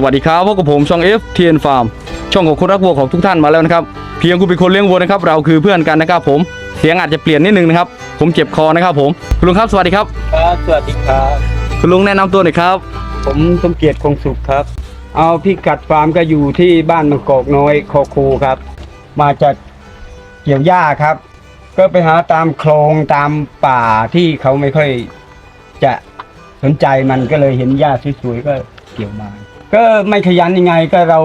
สวัสดีครับพบกับผมช่อง F t n Farm ช่องของคนรักวัวของทุกท่านมาแล้วนะครับ เพียงคุณเป็นคนเลี้ยงวัวนะครับ เราคือเพื่อนกันนะครับผม เสียงอาจจะเปลี่ยนนิดนึงนะครับ ผมเจ็บคอนะครับผม คุณลุงครับสวัสดีครับ ครับ สวัสดีครับ คุณลุงแนะนำตัวหน่อยครับ ผมสมเกียรติคงสุขครับ เอาพี่กัดฟาร์มก็อยู่ที่บ้านบางกอกน้อยคอคูครับ มาจากเกี่ยวหญ้าครับ ก็ไปหาตามโคลงตามป่าที่เขาไม่ค่อยจะสนใจมันก็เลยเห็นหญ้าสวยๆก็เกี่ยวมา ก็ไม่ขยันยังไงก็เรา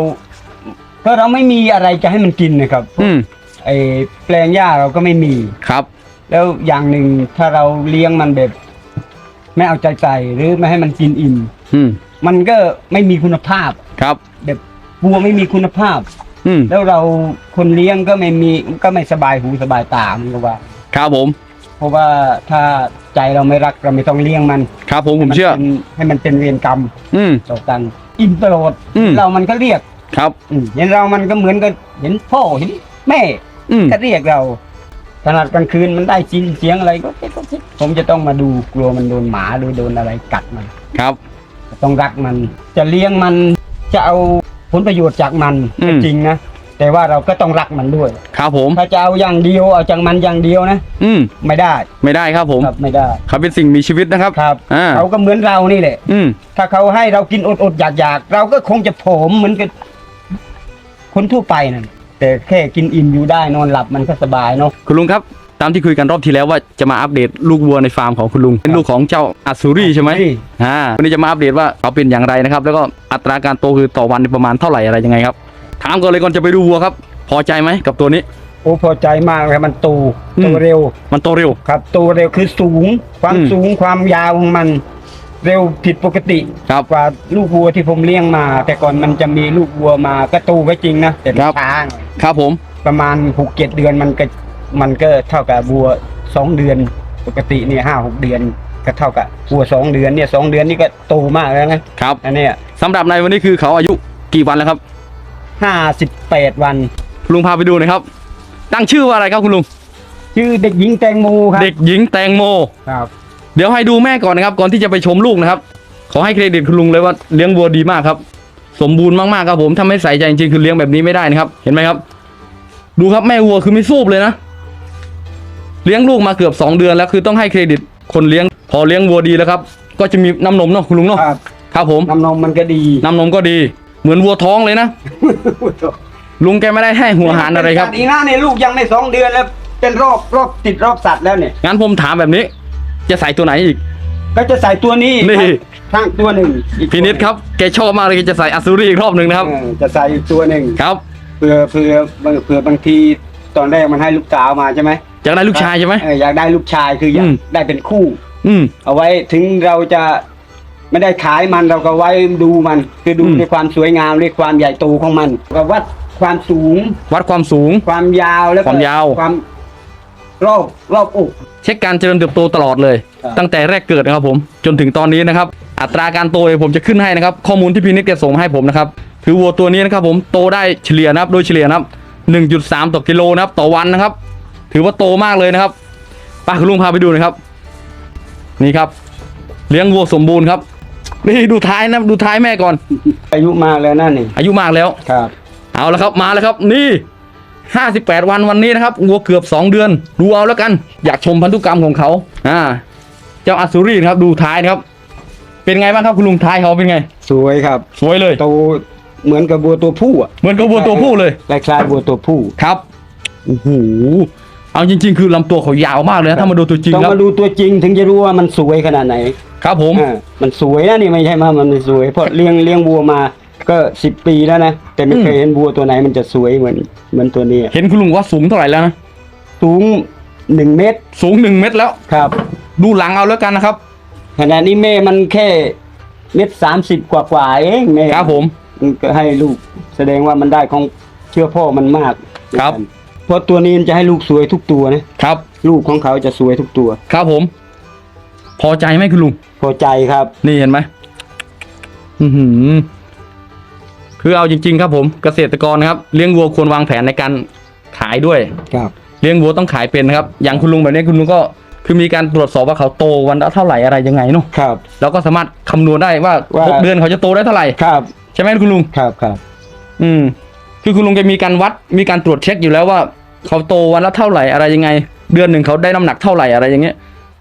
ก็เราไม่มีอะไรจะให้มันกินนะครับอืมไอแปลงหญ้าเราก็ไม่มี ครับ แล้วอย่างหนึ่งถ้าเราเลี้ยงมันแบบไม่เอาใจใส่หรือไม่ให้มันกินอิ่มอืมมันก็ไม่มีคุณภาพ ครับ แบบวัวไม่มีคุณภาพ อืมแล้วเราคนเลี้ยงก็ไม่มีก็ไม่สบายหูสบายตามันก็ว่า ครับผม เพราะว่าถ้าใจเราไม่รักเราไม่ต้องเลี้ยงมันครับผมผมเชื่อให้มันเป็นให้มันเป็นเวรกรรมอืม ต่อกัน อิ่มตลอดอืม เรามันก็เรียกครับ อืมเห็นเรามันก็เหมือนกับเห็นพ่อเห็นแม่ อืม ก็เรียกเราขนาดกลางคืนมันได้ยินเสียงอะไรก็เก๊กก็เก๊กผมจะต้องมาดูกลัวมันโดนหมาหรือโดนอะไรกัดมันครับ ต้องรักมัน จะเลี้ยงมันจะเอาผลประโยชน์จากมันอืม ก็จริงนะ แต่ว่าเราก็ต้องรักมันด้วย ครับผม ถ้าจะเอาอย่างเดียวเอาจากมันอย่างเดียวนะ อืม ไม่ได้ไม่ได้ครับผมครับไม่ได้เขาเป็นสิ่งมีชีวิตนะครับครับอ่าเขาก็เหมือนเรานี่แหละ อืม ถ้าเขาให้เรากินอดอดๆอยากอยากๆเราก็คงจะผอมเหมือนกับคนทั่วไปนั่นแต่แค่กินอิ่มอยู่ได้นอนหลับมันก็สบายเนาะ คุณลุงครับ ตามที่คุยกันรอบที่แล้วว่าจะมาอัปเดตลูกวัวในฟาร์มของคุณลุง เป็นลูกของเจ้าอัศรีใช่ไหมอัศรีอ่าวันนี้จะมาอัปเดตว่าเขาเป็นอย่างไรนะครับ แล้วก็อัตราการโตคือต่อวันประมาณเท่าไหร่อะไรยังไงครับ ถามก่อนเลยก่อนจะไปดูวัวครับ พอใจไหมกับตัวนี้ โอ้พอใจมากเลยมันโตอืม โตเร็ว มันโตเร็ว ครับโตเร็วคือสูง ความอืมสูงความยาวของมัน เร็วผิดปกติครับกว่าลูกวัวที่ผมเลี้ยงมา แต่ก่อนมันจะมีลูกวัวมาก็โตก็จริงนะแต่ครับ ช้าหน่อยครับผมประมาณหกเจ็ดเดือนมันก็มันก็เท่ากับวัวสองเดือน ปกติเนี่ยห้าหกเดือน ก็เท่ากับวัวสองเดือนเนี่ยสองเดือนนี่ก็โตมากแล้วนะครับอันเนี้ยสำหรับในวันนี้คือเขาอายุกี่วันแล้วครับ ห้าสิบแปดวัน ลุงพาไปดูหนะครับ ตั้งชื่อว่าอะไรครับคุณลุง ชื่อเด็กหญิงแตงโมครับเด็กหญิงแตงโม ครับเดี๋ยวให้ดูแม่ก่อนนะครับ ก่อนที่จะไปชมลูกนะครับ ขอให้เครดิตคุณลุงเลยว่าเลี้ยงวัวดีมากครับ สมบูรณ์มากๆครับผมถ้าไม่ใส่ใจจริงๆคือเลี้ยงแบบนี้ไม่ได้นะครับ เห็นไหมครับ ดูครับแม่วัวคือไม่สูบเลยนะ เลี้ยงลูกมาเกือบสองเดือนแล้วคือต้องให้เครดิตคนเลี้ยง พอเลี้ยงวัวดีแล้วครับ ก็จะมีน้ำนมเนาะคุณลุงเนาะ ครับ ครับผม น้ำนมมันก็ดี น้ำนมก็ดี เหมือนวัวท้องเลยนะ ลุงแกไม่ได้ให้หัวอาหารอะไรครับอีกนะเนี่ยลูกยังไม่สองเดือนแล้ว เป็นโรคโรคติดโรคสัตว์แล้วเนี่ยงั้นผมถามแบบนี้ จะใส่ตัวไหนอีก ก็จะใส่ตัวนี้นี่ทั้งตัวหนึ่งอีกพินิดครับแกชอบมากเลยแกจะใส่อัศรีอีกรอบหนึ่งนะครับเออจะใส่อีกตัวหนึ่งครับเผื่อเผื่อบางเผื่อบางทีตอนแรกมันให้ลูกสาวมาใช่ไหมอยากได้ลูกชายใช่ไหมเอออยากได้ลูกชายคืออยาอืกมได้เป็นคู่ อืมเอาไว้ถึงเราจะ ไม่ได้ขายมันเราก็ไว้ดูมัน คือดูอืมในความสวยงามในความใหญ่โตของมันก็วัดความสูง วัดความสูง ความยาวแล้วก็ความยาว ความรอบรอบอก เช็คการเจริญเติบโตตลอดเลย ครับ ตั้งแต่แรกเกิดนะครับผมจนถึงตอนนี้นะครับ อัตราการโตเนี่ยผมจะขึ้นให้นะครับ ข้อมูลที่พี่นิดแกส่งมาให้ผมนะครับคือวัวตัวนี้นะครับผมโตได้เฉลี่ยนะครับ โดยเฉลี่ยนะครับ 1.3 ต่อกิโลนะครับ ต่อวันนะครับ ถือว่าโตมากเลยนะครับป้าคุณลุงพาไปดูหน่อยครับ นี่ครับ เลี้ยงวัวสมบูรณ์ครับ นี่ดูท้ายนะดูท้ายแม่ก่อน อายุมากแล้วนั่นนี่อายุมากแล้ว ครับ เอาละครับมาแล้วครับนี่ 58 วันวันนี้นะครับวัวเกือบ 2 เดือน ดูเอาแล้วกัน อยากชมพันธุกรรมของเขาอ่าเจ้าอัศรีนะครับดูท้ายนะครับ เป็นไงบ้างครับคุณลุงท้ายเขาเป็นไง สวยครับสวยเลยโตเหมือนกับบัวตัวผู้อะเหมือนกับวัวตัวผู้เลยคล้ายๆบัวตัวผู้ครับโอ้โห เอาจริง ๆ คือลำตัวเขายาวมากเลยนะถ้ามาดูตัวจริงต้องครับมาดูตัวจริงถึงจะรู้ว่ามันสวยขนาดไหนครับผมอ่ามันสวยนะนี่ไม่ใช่ว่ามันไม่สวยเพราะเลี้ยงเลี้ยงวัวมาก็สิบปีแล้วนะแต่ไม่เคยเห็นวัวตัวไหนมันจะสวยเหมือนเหมือนตัวนี้เห็นคุณลุงว่าสูงเท่าไหร่แล้วนะสูงหนึ่งเมตรสูงหนึ่งเมตรแล้ว ครับ ดูหลังเอาแล้วกันนะครับขณะนี้แม่มันแค่เมตรสามสิบกว่ากว่าๆเองแม่ครับผมมันก็ให้ลูกแสดงว่ามันได้ของเชื่อพ่อมันมากครับเพ ราะตัวนี้มันจะให้ลูกสวยทุกตัวนะครับ ลูกของเขาจะสวยทุกตัว ครับผม พอใจไหมคุณลุง พอใจครับ นี่เห็นไหมอือหือคือเอาจริง ๆ ครับผมเกษตรกรนะครับเลี้ยงวัวควรวางแผนในการขายด้วย ครับ เลี้ยงวัวต้องขายเป็นนะครับ อย่างคุณลุงแบบนี้คุณลุงก็คือมีการตรวจสอบว่าเขาโตวันละเท่าไหร่อะไรยังไงเนาะครับเราก็สามารถคำนวณได้ว่าว่าหกเดือนเขาจะโตได้เท่าไหร่ครับ ใช่ไหมคุณลุงครับครับ อืม คือคุณลุงแกมีการวัดมีการตรวจเช็คอยู่แล้วว่า เขาโตวันละเท่าไหร่อะไรยังไง เดือนหนึ่งเขาได้น้ำหนักเท่าไหร่อะไรอย่างเงี้ย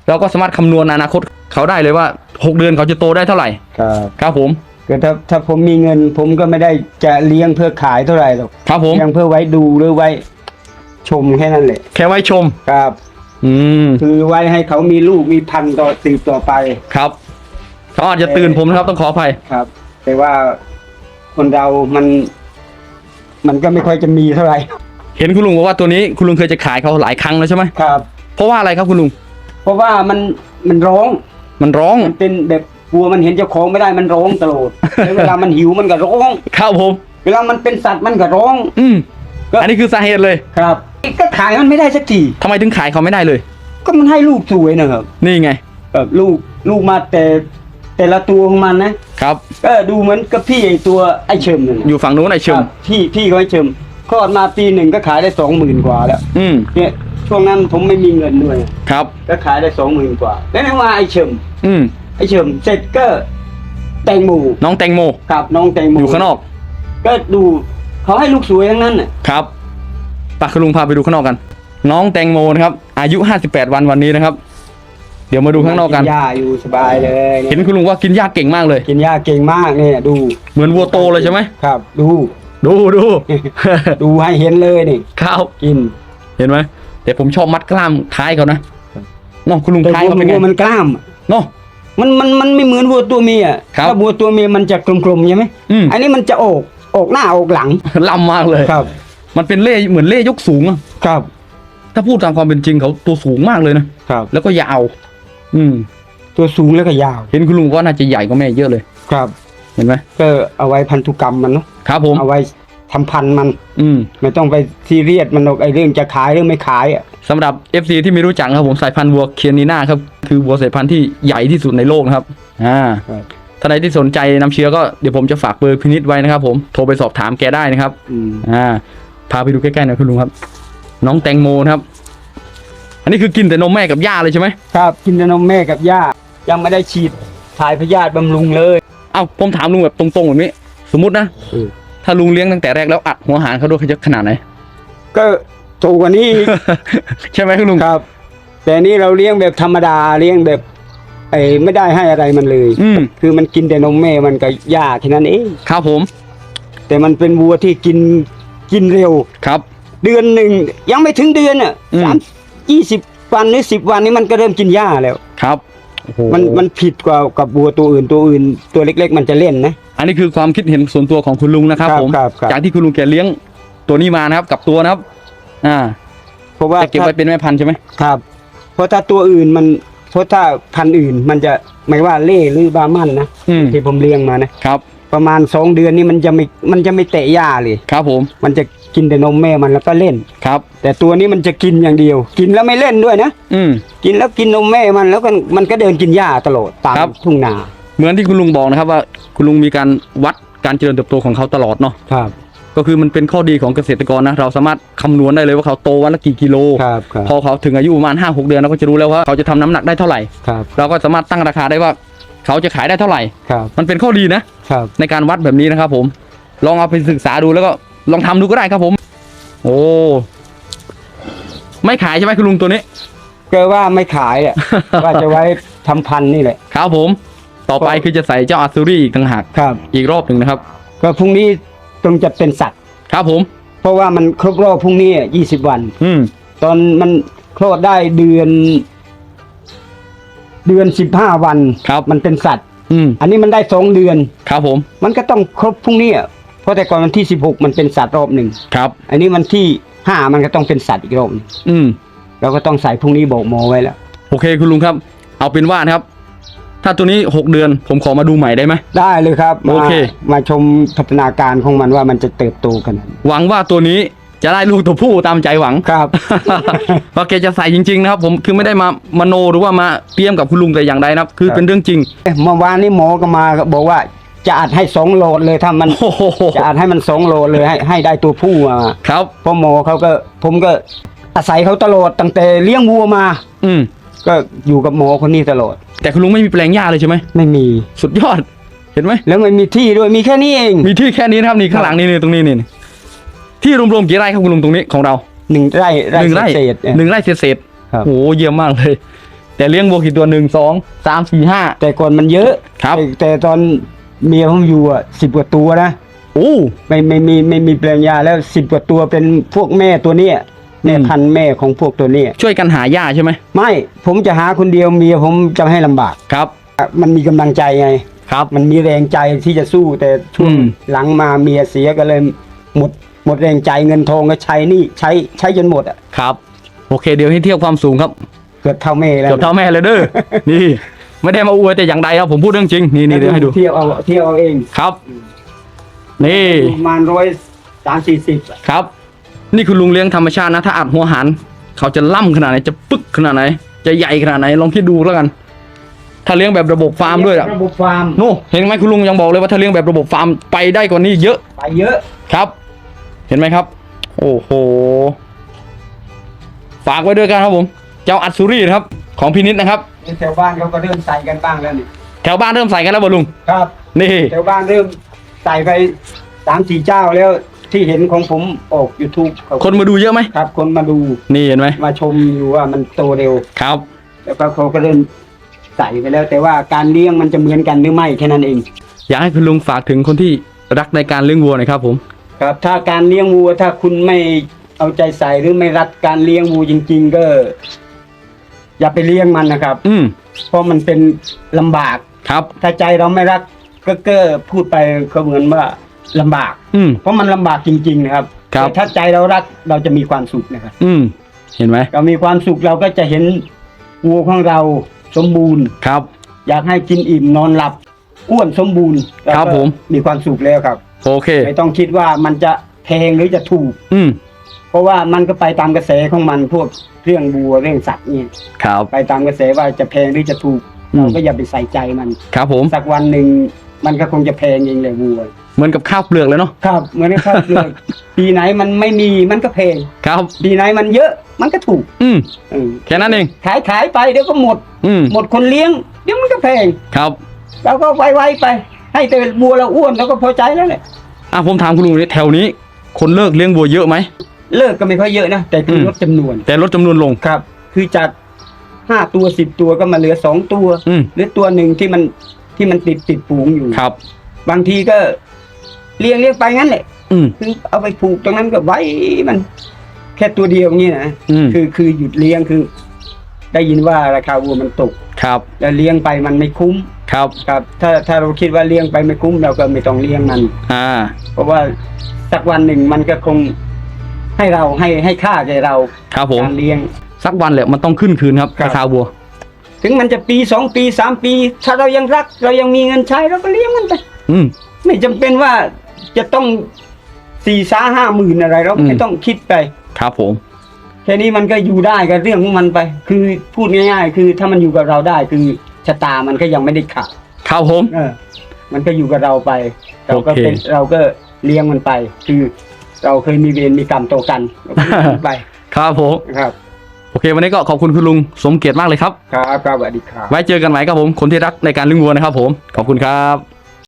เราก็สามารถคำนวณอนาคตเขาได้เลยว่าหกเดือนเขาจะโตได้เท่าไหร่ครับครับผมก็ถ้าถ้าผมมีเงิน ผมก็ไม่ได้จะเลี้ยงเพื่อขายเท่าไหร่หรอกครับผมเลี้ยงเพื่อไว้ดูหรือไว้ ชมแค่นั้นแหละแค่ไว้ชม ครับ อืมคือไว้ให้เขามีลูกมีพันธุ์ต่อสืบต่อไปครับเขาอาจจะตื่นผมนะครับต้องขออภัยครับ แต่ว่าคนเรามัน มันก็ไม่ค่อยจะมีเท่าไหร่ เห็นคุณลุงบอกว่าตัวนี้คุณลุงเคยจะขายเขาหลายครั้งแล้วใช่ไหมครับ เพราะว่าอะไรครับคุณลุง เพราะว่ามันมันร้องมันร้องมันเป็นแบบกลัวมันเห็นเจ้าของไม่ได้มันร้องตลอดแล้วเวลามันหิวมันก็ร้อง ครับผม เวลามันเป็นสัตว์มันก็ร้อง อืมก็อันนี้คือสาเหตุเลยครับก็ขายมันไม่ได้สักทีทำไมถึงขายเขาไม่ได้เลย ก็มันให้ลูกสวยนะครับ นี่ไงแบบลูกลูกมาแต่แต่ละตัวของมันนะครับ ก็ดูเหมือนกับพี่ไอตัวไอเฉิมนั่นน่ะอยู่ฝั่งนู้นไอเชิมครับพี่พี่เขาไอเฉิม คลอดมาปีหนึ่งก็ขายได้สองหมื่นกว่าแล้วอืมเนี่ยช่วงนั้นผมไม่มีเงินด้วย ครับ ก็ขายได้สองหมื่นกว่า แล้วนี่มาไอเฉิมอืมไอเฉิมเสร็จก็แตงโมน้องแตงโมครับน้องแตงโมอยู่ข้างนอก ก็ดูเขาให้ลูกสวยทั้งนั้นน่ะครับปะคุณลุงพาไปดูข้างนอกกัน น้องแตงโมนะครับ อายุ 58 วันวันนี้นะครับ เดี๋ยวมาดูข้างนอกกัน หญ้าอยู่สบายเลยเห็นคุณลุงว่ากินหญ้าเก่งมากเลย กินหญ้าเก่งมากเนี่ยดู เหมือนวัวโตเลยใช่ไหมครับ ดู ดูดู ดูให้เห็นเลยนี่ครับ กินเห็นไหมแต่ผมชอบมัดกล้ามท้ายเขานะเน้องคุณลุงแต่ท้ายวัวเขาเป็นไงวัวมันกล้าม เนาะ มันมันมันไม่เหมือนวัวตัวเมียครับถ้าวัวตัวเมียมันจะกลมๆใช่ไหมอืม อันนี้มันจะออกออกหน้าออกหลังลำมากเลย ครับ มันเป็นเล่เหมือนเล่ยกสูงอะครับถ้าพูดตามความเป็นจริงเขาตัวสูงมากเลยนะครับ แล้วก็ยาว อืม ตัวสูงแล้วก็ยาว เห็นคุณลุงว่าน่าจะใหญ่กว่าแม่เยอะเลย ครับ เห็นไหมก็เอาไว้พันธุกรรมมันเนาะครับผมเอาไว้ทำพันธุ์มัน อืมไม่ต้องไปซีเรียสมันหรอกไอ้เรื่องจะขายหรือไม่ขายอะสำหรับ FC ที่ไม่รู้จักนะครับผมสายพันธุ์วัวเคียนีน่าครับคือวัวสายพันธุ์ที่ใหญ่ที่สุดในโลกนะครับอ่าครับท่านใดที่สนใจน้ำเชื้อก็เดี๋ยวผมจะฝากเบอร์พินิษไว้นะครับ ผมโทรไปสอบถามแกได้นะครับอืมอ่าพาไปดูใกล้ๆหน่อยคุณลุงครับ น้องแตงโมนะครับ อันนี้คือกินแต่นมแม่กับย่าเลยใช่ไหมครับกินแต่นมแม่กับย่ายังไม่ได้ฉีดถ่ายพยาธิบำรุงเลย เอ้าผมถามลุงแบบตรงๆแบบนี้ สมมตินะอืม ถ้าลุงเลี้ยงตั้งแต่แรกแล้วอัดหัวหารเขาด้วยเขาจะขนาดไหน ก็ถูกกว่านี้อีก ใช่ไหมคุณลุงครับ แต่นี่เราเลี้ยงแบบธรรมดาเลี้ยงแบบไอ้ไม่ได้ให้อะไรมันเลย อืมคือมันกินแต่นมแม่มันก็หญ้าแค่นั้นเองครับผมแต่มันเป็นวัวที่กินกินเร็ว ครับ เดือนหนึ่งยังไม่ถึงเดือนอะอืม สามยี่สิบวันหรือสิบวันนี้มันก็เริ่มกินหญ้าแล้ว ครับโอ้โห มันมันผิดกว่ากับวัวตัวอื่นตัวอื่น ตัวเล็ก ๆ มันจะเล่นนะ อันนี้คือความคิดเห็นส่วนตัวของคุณลุงนะครับครับผมครับครับจากที่คุณลุงแกเลี้ยงตัวนี้มานะครับ กับตัวนะครับ อ่า เพราะว่าจะเก็บไว้เป็นแม่พันธุ์ใช่ไหมครับ เพราะถ้าตัวอื่นมันเพราะถ้าพันธุ์อื่น มันจะไม่ว่าเล่หรือบามันนะอืมที่ผมเลี้ยงมานะครับ ประมาณสองเดือนนี่มันจะไม่มันจะไม่เตะหญ้าเลยครับ ผม มันจะ กินแต่นมแม่มันแล้วก็เล่น ครับ แต่ตัวนี้มันจะกินอย่างเดียว กินแล้วไม่เล่นด้วยนะ อืม กินแล้วกินนมแม่มันแล้วก็มันก็เดินกินหญ้าตลอดตามครับ ทุ่งนาเหมือนที่คุณลุงบอกนะครับว่าคุณลุงมีการวัดการเจริญเติบโตของเขาตลอดเนาะครับก็คือมันเป็นข้อดีของเกษตรกรนะเราสามารถคำนวณได้เลยว่าเขาโตวันละกี่กิโล ครับครับพอเขาถึงอายุประมาณห้าหกเดือนเราก็จะรู้แล้วว่าเขาจะทำน้ำหนักได้เท่าไหร่ ครับเราก็สามารถตั้งราคาได้ว่า เขาจะขายได้เท่าไหร่ ครับมันเป็นข้อดีนะ ครับในการวัดแบบนี้นะครับผม ลองเอาไปศึกษาดูแล้วก็ ลองทำดูก็ได้ครับผม โอ้ไม่ขายใช่ไหมคุณลุงตัวนี้ก็ว่าไม่ขายอะว่าจะไว้ทำพันธุ์นี่แหละครับผม ต่อไปคือจะใส่เจ้าอัซซูรี่อีกต่างหากครับ อีกรอบหนึ่งนะครับ ก็พรุ่งนี้ตรงจะเป็นสัตว์ครับผม เพราะว่ามันครบรอบพรุ่งนี้ยี่สิบวัน อืมตอนมันคลอดได้เดือน เดือนสิบห้าวันครับมันเป็นสัตว์ อืมอันนี้มันได้สองเดือนครับผม มันก็ต้องครบพรุ่งนี้อะ เพราะแต่ก่อนวันที่สิบหกมันเป็นสัตว์รอบหนึ่งครับ อันนี้วันที่ห้ามันก็ต้องเป็นสัตว์อีกรอบหนึ่งอืมเราก็ต้องใส่พรุ่งนี้บอกหมอไว้แล้ว โอเคคุณลุงครับ เอาเป็นว่านะครับ ถ้าตัวนี้หกเดือนผมขอมาดูใหม่ได้ไหม ได้เลยครับมาโอเค มาชมพัฒนาการของมันว่ามันจะเติบโตขนาดไหนหวังว่าตัวนี้จะได้ลูกตัวผู้ตามใจหวัง ครับว่าแกจะใส่จริงๆนะครับ ผมคือไม่ได้มามโนหรือว่ามาเตรียมกับคุณลุงแต่อย่างใดนะครับ คือครับเป็นเรื่องจริงเมื่อวานนี้หมอก็มาก็บอกว่า จะอัดให้สองโหลดเลยถ้ามันโอ้โหจะอัดให้มันสองโหลดเลยให้ให้ได้ตัวผู้มาครับเพราะหมอเขาก็ผมก็อาศัยเขาตลอดตั้งแต่เลี้ยงวัวมา อืมก็อยู่กับหมอคนนี้ตลอด แต่คุณลุงไม่มีแปลงหญ้าเลยใช่ไหมไม่มี สุดยอด เห็นไหมแล้วไม่มีที่ด้วยมีแค่นี้เองมีที่แค่นี้นะครับนี่ข้างหลังนี่นี่ตรงนี้นี่นี่ที่รวมๆกี่ไร่ครับคุณลุงตรงนี้ของเราหนึ่งไร่หนึ่งไร่เศษๆเนี่ย หนึ่งไร่เศษครับ ๆโอ้โหเยี่ยมมากเลย แต่เลี้ยงวัวกี่ตัวหนึ่งสองสามสี่ห้า แต่ก่อนมันเยอะครับ แต่แต่ตอน เมียผมอยู่อะสิบกว่าตัวนะโอ้ไม่ไม่มีไม่มีแปลงยาแล้วสิบกว่าตัวเป็นพวกแม่ตัวเนี้ยแม่อืมพันธุ์แม่ของพวกตัวเนี้ยช่วยกันหาหญ้าใช่ไหมไม่ ผมจะหาคนเดียวเมียผมจะให้ลำบากครับ มันมีกำลังใจไงครับ มันมีแรงใจที่จะสู้แต่ช่วงอืมหลังมาเมียเสียก็เลยหมดหมดแรงใจเงินทองก็ใช้หนี่ใช้ใช้จนหมดอะครับ โอเคเดี๋ยวให้เทียบความสูงครับเกือบเท่าแม่แล้วเกือบเท่าแม่เลยเด้อนี่ ไม่ได้มาอวยแต่อย่างใดครับผมพูดเรื่องจริงนี่นี่เดี๋ยวให้ดูเที่ยวเอาเที่ยวเอาเองครับ นี่ประมาณร้อยสามสี่สิบครับ นี่คือลุงเลี้ยงธรรมชาตินะถ้าอัดหัวหันเขาจะล่ำขนาดไหนจะปึ๊กขนาดไหน จะใหญ่ขนาดไหนลองคิดดูแล้วกัน ถ้าเลี้ยงแบบระบบฟาร์มด้วยอะระบบฟาร์มโน่เห็นไหมคุณลุงยังบอกเลยว่าถ้าเลี้ยงแบบระบบฟาร์มไปได้กว่านี้เยอะไปเยอะครับ เห็นไหมครับ โอ้โหฝากไว้ด้วยกันครับผม เจ้าอัศรีนะครับ ของพินิษนะครับ แถวบ้านเขาก็เริ่มใส่กันบ้างแล้วนี่แถวบ้านเริ่มใส่กันแล้วบ่ลุง ครับ นี่แถวบ้านเริ่มใส่ไปสามสี่เจ้าแล้วที่เห็นของผมออก YouTube เขาคนมาดูเยอะไหมครับ คนมาดูนี่เห็นไหมมาชมอยู่ว่ามันโตเร็วครับ แล้วก็เขาก็เริ่มใส่ไปแล้ว แต่ว่าการเลี้ยงมันจะเหมือนกันหรือไม่แค่นั้นเอง อยากให้คุณลุงฝากถึงคนที่รักในการเลี้ยงวัวหน่อยครับ ผม ครับถ้าการเลี้ยงวัวถ้าคุณไม่เอาใจใส่หรือไม่รักการเลี้ยงวัวจริง ๆ ก็ อย่าไปเลี้ยงมันนะครับ อืมเพราะมันเป็นลำบาก ครับ ถ้าใจเราไม่รักก็เก้อพูดไปก็เหมือนว่าลำบาก อืม เพราะมันลำบากจริง ๆ นะครับครับ แต่ถ้าใจเรารักเราจะมีความสุขนะครับ อืม เห็นไหมเรามีความสุขเราก็จะเห็นวัวของเราสมบูรณ์ ครับ อยากให้กินอิ่มนอนหลับอ้วนสมบูรณ์เาครับก็ผม มีความสุขแล้วครับ โอเค ไม่ต้องคิดว่ามันจะแพงหรือจะถูก อืม เพราะว่ามันก็ไปตามกระแสของมันพวกเรื่องบัวเรื่องสัตว์นี่ครับ ไปตามกระแสว่าจะแพงหรือจะถูกอืม เราก็อย่าไปใส่ใจมัน ครับผม สักวันหนึ่งมันก็คงจะแพงเองเลยวัวเหมือนกับข้าวเปลือกเลยเนาะครับเหมือนกับข้าวเปลือก ปีไหนมันไม่มีมันก็แพงครับ ปีไหนมันเยอะมันก็ถูกอืมเออแค่นั้นเอง ขายขายไปเดี๋ยวก็หมด อืมหมดคนเลี้ยงเดี๋ยวมันก็แพงครับเราก็ไว้ๆไป ให้แต่บัวเราอ้วนเราก็พอใจแล้วแหละอะผมถามคุณลุงนี่แถวนี้ คนเลิกเลี้ยงวัวเยอะไหม เลิกก็ไม่ค่อยเยอะนะแต่คืออม ลดจำนวนแต่ลดจำนวนลง ครับ คือจากห้าตัวสิบตัวก็มาเหลือสองตัว อืมหรือตัวหนึ่งที่มันที่มันติดติดฝูงอยู่ครับ บางทีก็เลี้ยงเลี้ยงไปงั้นแหละ อืมคือเอาไปผูกตรงนั้นก็ไว้มัน แค่ตัวเดียวอย่างนี้นะอืมคือคือหยุดเลี้ยงคือ ได้ยินว่าราคาวัวมันตก ครับแล้วเลี้ยงไปมันไม่คุ้มครับ ครับ ถ้าถ้าเราคิดว่าเลี้ยงไปไม่คุ้มเราก็ไม่ต้องเลี้ยงมัน อ่า เพราะว่าสักวันหนึ่งมันก็คง ให้เราให้ให้ค่าแก่เราครับผมการเลี้ยง สักวันแหละมันต้องขึ้นคืนครับครับราคาวัว ถึงมันจะปีสองปีสามปี ถ้าเรายังรัก เรายังมีเงินใช้เราก็เลี้ยงมันไปอืม ไม่จำเป็นว่าจะต้องสี่สาห้าหมื่นอะไรเราอืม ไม่ต้องคิดไปครับผม แค่นี้มันก็อยู่ได้กับเรื่องของมันไป คือพูดง่าย ๆ คือถ้ามันอยู่กับเราได้คือชะตามันก็ยังไม่ได้ขาด ครับผม เออมันก็อยู่กับเราไป เราก็โอเคเป็นเราก็เลี้ยงมันไป คือ เราเคยมีเวรมีกรรมต่อกันเราก็เลี้ยงมันไปครับผมนะครับโอเค วันนี้ก็ขอบคุณคุณลุงสมเกียรติมากเลยครับ ครับครับสวัสดีครับ ไว้เจอกันใหม่ครับผม คนที่รักในการเลี้ยงวัวนะครับผม ขอบคุณครับ